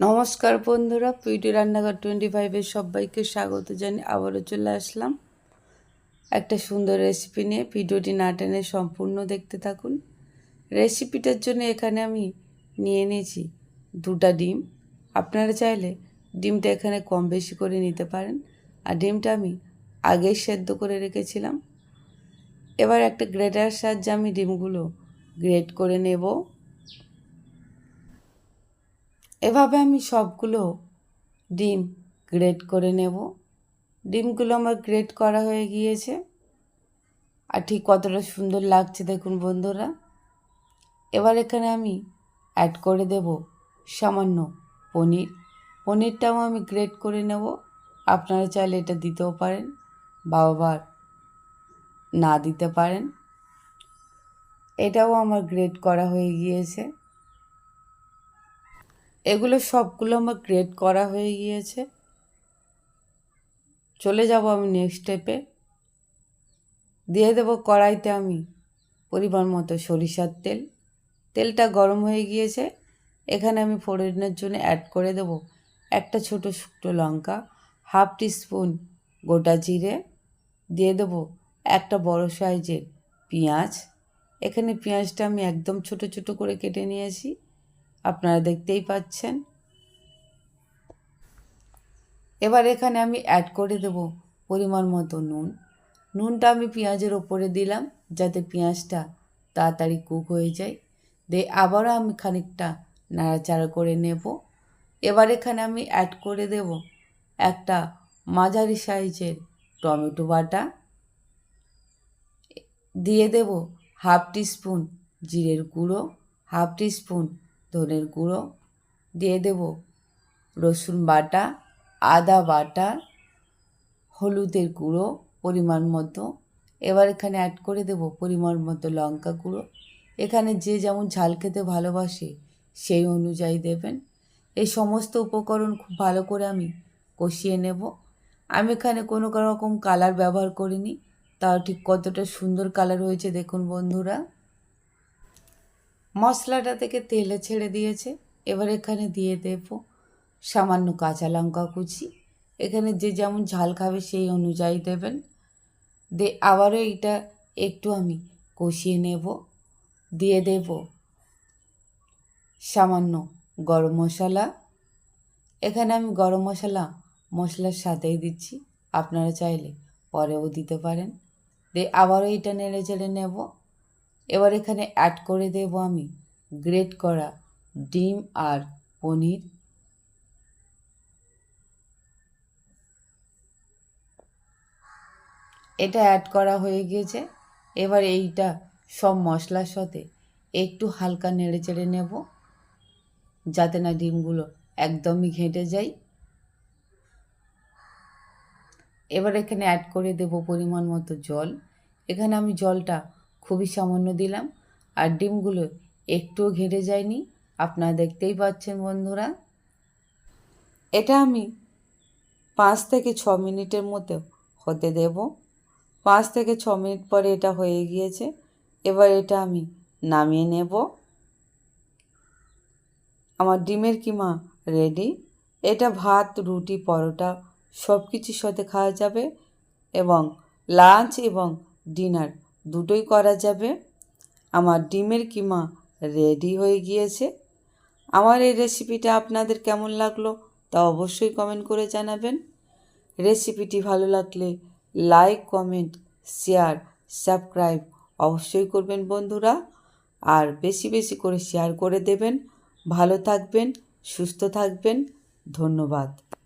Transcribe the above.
নমস্কার বন্ধুরা পিউটি রান্নাঘর টোয়েন্টি ফাইভের সবাইকে স্বাগত জানি আবারও চলে আসলাম। একটা সুন্দর রেসিপি নিয়ে ভিডিওটি না টেনে সম্পূর্ণ দেখতে থাকুন। রেসিপিটার জন্য এখানে আমি নিয়ে নিয়েছি দুটা ডিম। আপনারা চাইলে ডিমটা এখানে কম বেশি করে নিতে পারেন। আর ডিমটা আমি আগেই সেদ্ধ করে রেখেছিলাম। এবার একটা গ্রেটার সাহায্যে আমি ডিমগুলো গ্রেট করে নেব। এভাবে আমি সবগুলো ডিম গ্রেড করে নেব। ডিমগুলো আমার গ্রেড করা হয়ে গিয়েছে। আর ঠিক কতটা সুন্দর লাগছে দেখুন বন্ধুরা। এবার এখানে আমি অ্যাড করে দেব সামান্য পনির। পনিরটাও আমি গ্রেড করে নেব। আপনারা চাইলে এটা দিতেও পারেন বা আবার না দিতে পারেন। এটাও আমার গ্রেড করা হয়ে গিয়েছে। এগুলো সবগুলো আমার গ্রেড করা হয়ে গিয়েছে। চলে যাব আমি নেক্সট স্টেপে দিয়ে দেবো কড়াইতে আমি পরিমাণ মতো সরিষার তেল। তেলটা গরম হয়ে গিয়েছে। এখানে আমি ফোড়নের জন্য অ্যাড করে দেবো একটা ছোট শুকনো লঙ্কা হাফ টিস্পুন গোটা জিরে। দিয়ে দেবো একটা বড় সাইজের পেঁয়াজ। এখানে পেঁয়াজটা আমি একদম ছোট ছোট করে কেটে নিয়েছি। আপনারা দেখতেই পাচ্ছেন। এবার এখানে আমি অ্যাড করে দেব পরিমাণ মতো নুন। নুনটা আমি পেঁয়াজের ওপরে দিলাম যাতে পেঁয়াজটা তাড়াতাড়ি কুক হয়ে যায়। দিয়ে আবারও আমি খানিকটা নাড়াচাড়া করে নেব। এবার এখানে আমি অ্যাড করে দেব একটা মাঝারি সাইজের টমেটো বাটা। দিয়ে দেব হাফ টিস্পুন জিরের গুঁড়ো, হাফ টিস্পুন ধনের গুঁড়ো দিয়ে দেব। রসুন বাটা, আদা বাটা, হলুদের গুঁড়ো পরিমাণ মতো। এবার এখানে অ্যাড করে দেব পরিমাণ মতো লঙ্কা গুঁড়ো। এখানে যে যেমন ঝাল খেতে ভালোবাসে সেই অনুযায়ী দেবেন। এই সমস্ত উপকরণ খুব ভালো করে আমি কষিয়ে নেব। আমি এখানে কোনো রকম কালার ব্যবহার করিনি, তাও ঠিক কতটা সুন্দর কালার হয়েছে দেখুন বন্ধুরা। মশলাটা থেকে তেলে ছেড়ে দিয়েছে। এবার এখানে দিয়ে দেব সামান্য কাঁচা লঙ্কা কুচি। এখানে যে যেমন ঝাল খাবে সেই অনুযায়ী দেবেন। দে, আবারও এটা একটু আমি কষিয়ে নেব। দিয়ে দেব সামান্য গরম মশলা। এখানে আমি গরম মশলা, মশলার সাথেই দিচ্ছি। আপনারা চাইলে পরেও দিতে পারেন। দিয়ে আবারও এটা নেড়ে চেড়ে নেব। এবার এখানে অ্যাড করে দেব আমি গ্রেট করা ডিম আর পনির। এটা অ্যাড করা হয়ে গিয়েছে এবার এইটা সব মশলার সাথে একটু হালকা নেড়ে চেড়ে নেব, যাতে না ডিমগুলো একদমই ঘেঁটে যায়। এবার এখানে অ্যাড করে দেব পরিমাণ মতো জল। এখানে আমি জলটা খুবই সামান্য দিলাম। আর ডিমগুলো একটুও ঘেটে যায়নি। আপনারা দেখতেই পাচ্ছেন বন্ধুরা। এটা আমি পাঁচ থেকে ছ মিনিটের মতো হতে দেব। পাঁচ থেকে ছ মিনিট পরে এটা হয়ে গিয়েছে। এবার এটা আমি নামিয়ে নেব। আমার ডিমের কিমা রেডি। এটা ভাত, রুটি, পরোটা সব কিছুর সাথে খাওয়া যাবে এবং লাঞ্চ এবং ডিনার দুটোই করা যাবে। আমার ডিমের কিমা রেডি হয়ে গিয়েছে। আমার এই রেসিপিটা আপনাদের কেমন লাগল তা অবশ্যই কমেন্ট করে জানাবেন। রেসিপিটি ভালো লাগলে লাইক, কমেন্ট, শেয়ার, সাবস্ক্রাইব অবশ্যই করবেন বন্ধুরা। আর বেশি বেশি করে শেয়ার করে দেবেন। ভালো থাকবেন, সুস্থ থাকবেন। ধন্যবাদ।